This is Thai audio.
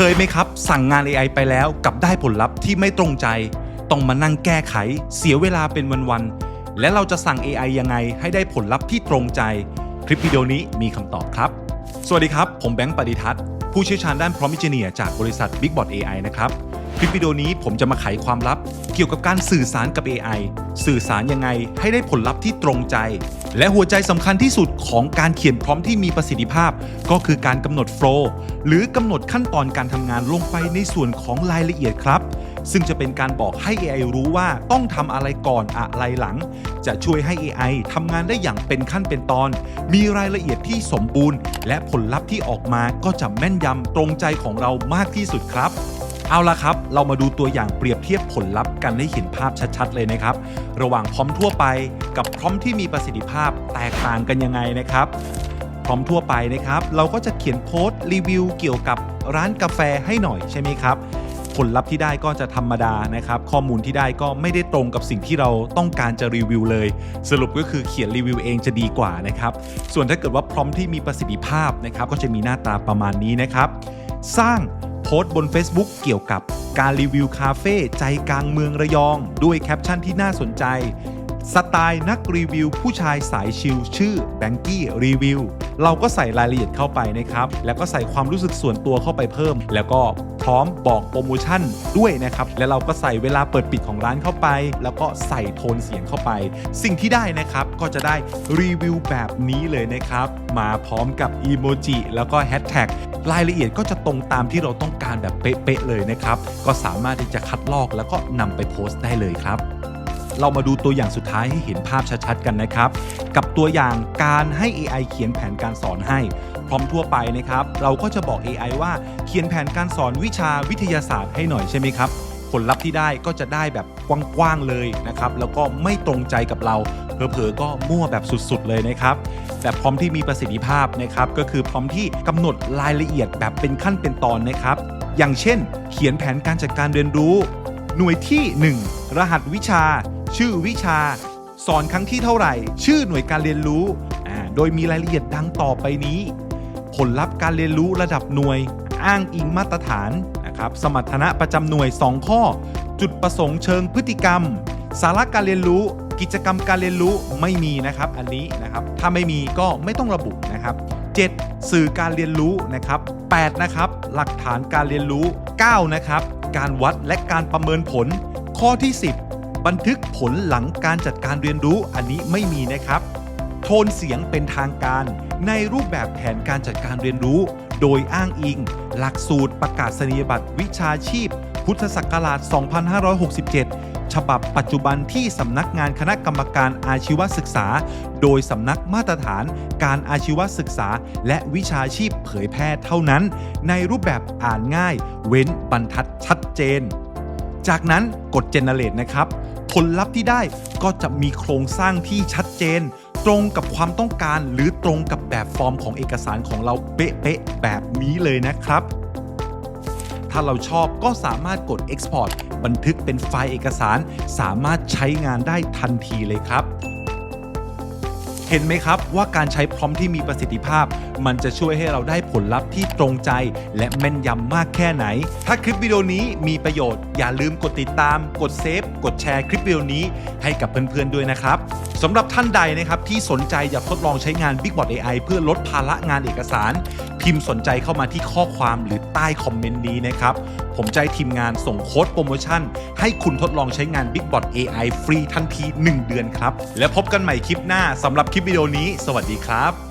เคยไหมครับ สั่งงาน AI ไปแล้วกลับได้ผลลัพธ์ที่ไม่ตรงใจ ต้องมานั่งแก้ไข เสียเวลาเป็นวันๆ และเราจะสั่ง AI ยังไงให้ได้ผลลัพธ์ที่ตรงใจ คลิปวิดีโอนี้มีคำตอบครับ สวัสดีครับ ผมแบงค์ปฏิทัศน์ผู้เชี่ยวชาญด้านพรอมิเจเนียจากบริษัท BigBot AI นะครับ คลิปวิดีโอนี้ผมจะมาไขความลับ เกี่ยวกับการสื่อสารกับ AI สื่อสารยังไงให้ได้ผลลัพธ์ที่ตรงใจ และหัวใจสำคัญที่สุดของการเขียนพร้อมที่มีประสิทธิภาพ ก็คือการกำหนดโฟล์หรือกำหนดขั้นตอนการทำงานลงไปในส่วนของรายละเอียดครับ ซึ่งจะเป็นการบอกให้ AI รู้ว่าต้องทำอะไรก่อนอะไรหลัง จะช่วยให้ AI ทำงานได้อย่างเป็นขั้นเป็นตอน มีรายละเอียดที่สมบูรณ์ และผลลัพธ์ที่ออกมาก็จะแม่นยำตรงใจของเรามากที่สุดครับ เอาละครับ เรามาดูตัวอย่างเปรียบเทียบผลลัพธ์กันให้เห็นภาพชัดๆ เลยนะครับ ระหว่างพร้อมทั่วไปกับพร้อมที่มีประสิทธิภาพแตกต่างกันยังไงนะครับ พร้อมทั่วไปนะครับ เราก็จะเขียนโพสต์รีวิวเกี่ยวกับร้านกาแฟให้หน่อยใช่ไหมครับผลลัพธ์ที่ได้ก็จะธรรมดานะครับ ข้อมูลที่ได้ก็ไม่ได้ตรงกับสิ่งที่เราต้องการจะรีวิวเลย สรุปก็คือเขียนรีวิวเองจะดีกว่านะครับ ส่วนถ้าเกิดว่าพร้อมที่มีประสิทธิภาพนะครับ ก็จะมีหน้าตาประมาณนี้นะครับ สร้าง โพสต์บน Facebook เกี่ยวกับการรีวิวคาเฟ่ใจกลางเมืองระยอง ด้วยแคปชั่นที่น่าสนใจ สไตล์นักรีวิวผู้ชายสายชิลชื่อแบงกี้รีวิวเราก็ใส่รายละเอียดเข้าไปนะครับ แล้วก็ใส่ความรู้สึกส่วนตัวเข้าไปเพิ่ม แล้วก็พร้อมบอกโปรโมชั่นด้วยนะครับ แล้วเราก็ใส่เวลาเปิดปิดของร้านเข้าไป แล้วก็ใส่โทนเสียงเข้าไป สิ่งที่ได้นะครับก็จะได้รีวิวแบบนี้เลยนะครับ มาพร้อมกับอีโมจิแล้วก็แฮชแท็กรายละเอียดก็จะตรงตามที่เราต้องการแบบเป๊ะๆเลยนะครับ ก็สามารถที่จะคัดลอกแล้วก็นำไปโพสต์ได้เลยครับ เรามาดูตัวอย่างสุดท้ายให้เห็นภาพชัดๆกันนะครับ กับตัวอย่างการให้ AI เขียนแผนการสอนให้ พร้อมทั่วไปนะครับ เราก็จะบอก AI ว่าเขียนแผนการสอนวิชาวิทยาศาสตร์ให้หน่อยใช่ไหมครับผลลัพธ์ที่ได้ก็จะได้แบบกว้างๆเลยนะครับ แล้วก็ไม่ตรงใจกับเราเผลอๆก็มั่วแบบสุดๆเลยนะครับ แต่พร้อมที่มีประสิทธิภาพนะครับ ก็คือพร้อมที่กำหนดรายละเอียดแบบเป็นขั้นเป็นตอนนะครับ อย่างเช่น เขียนแผนการจัดการเรียนรู้ หน่วยที่ 1 รหัสวิชา ชื่อวิชา สอนครั้งที่เท่าไหร่ ชื่อหน่วยการเรียนรู้อ่าโดยมีรายละเอียดดังต่อไปนี้ ผลลัพธ์การเรียนรู้ระดับหน่วย อ้างอิงมาตรฐานนะครับสมรรถนะประจำหน่วย 2 ข้อ จุดประสงค์เชิงพฤติกรรม สาระการเรียนรู้ กิจกรรมการเรียนรู้ไม่มีนะครับ อันนี้นะครับถ้าไม่มีก็ไม่ต้องระบุนะครับ 7. สื่อการเรียนรู้นะครับ8นะครับหลักฐานการเรียนรู้ 9 นะครับ การวัดและการประเมินผล ข้อที่ 10 บันทึกผลหลังการจัดการเรียนรู้อันนี้ไม่มีนะครับ โทนเสียงเป็นทางการ ในรูปแบบแผนการจัดการเรียนรู้ โดยอ้างอิง หลักสูตรประกาศนียบัตรวิชาชีพ พุทธศักราช 2567ฉบับปัจจุบันที่สำนักงานคณะกรรมการอาชีวศึกษา โดยสำนักมาตรฐานการอาชีวศึกษา และวิชาชีพเผยแพร่เท่านั้น ในรูปแบบอ่านง่าย เว้นบรรทัดชัดเจน จากนั้นกด generate นะครับ ผลลัพธ์ที่ได้ก็จะมีโครงสร้างที่ชัดเจน ตรงกับความต้องการหรือตรงกับแบบฟอร์มของเอกสารของเราเป๊ะๆแบบนี้เลยนะครับ ถ้าเราชอบก็สามารถกด Export บันทึกเป็นไฟล์เอกสาร สามารถใช้งานได้ทันทีเลยครับ เห็นไหมครับว่าการใช้พร้อมที่มีประสิทธิภาพ มันจะช่วยให้เราได้ผลลัพธ์ที่ตรงใจ และแม่นยำมากแค่ไหน ถ้าคลิปวิดีโอนี้มีประโยชน์อย่าลืมกดติดตาม กดเซฟ กดแชร์คลิปวิดีโอนี้ให้กับเพื่อนๆด้วยนะครับสำหรับท่านใดนะครับที่สนใจอยากทดลองใช้งาน BigBot AI เพื่อลดภาระงานเอกสาร พิมพ์สนใจเข้ามาที่ข้อความหรือใต้คอมเมนต์นี้นะครับ ผมจะให้ทีมงานส่งโค้ดโปรโมชั่น ให้คุณทดลองใช้งาน BigBot AI ฟรีทันที 1 เดือนครับ แล้วพบกันใหม่คลิปหน้าสำหรับคลิปวิดีโอนี้ สวัสดีครับ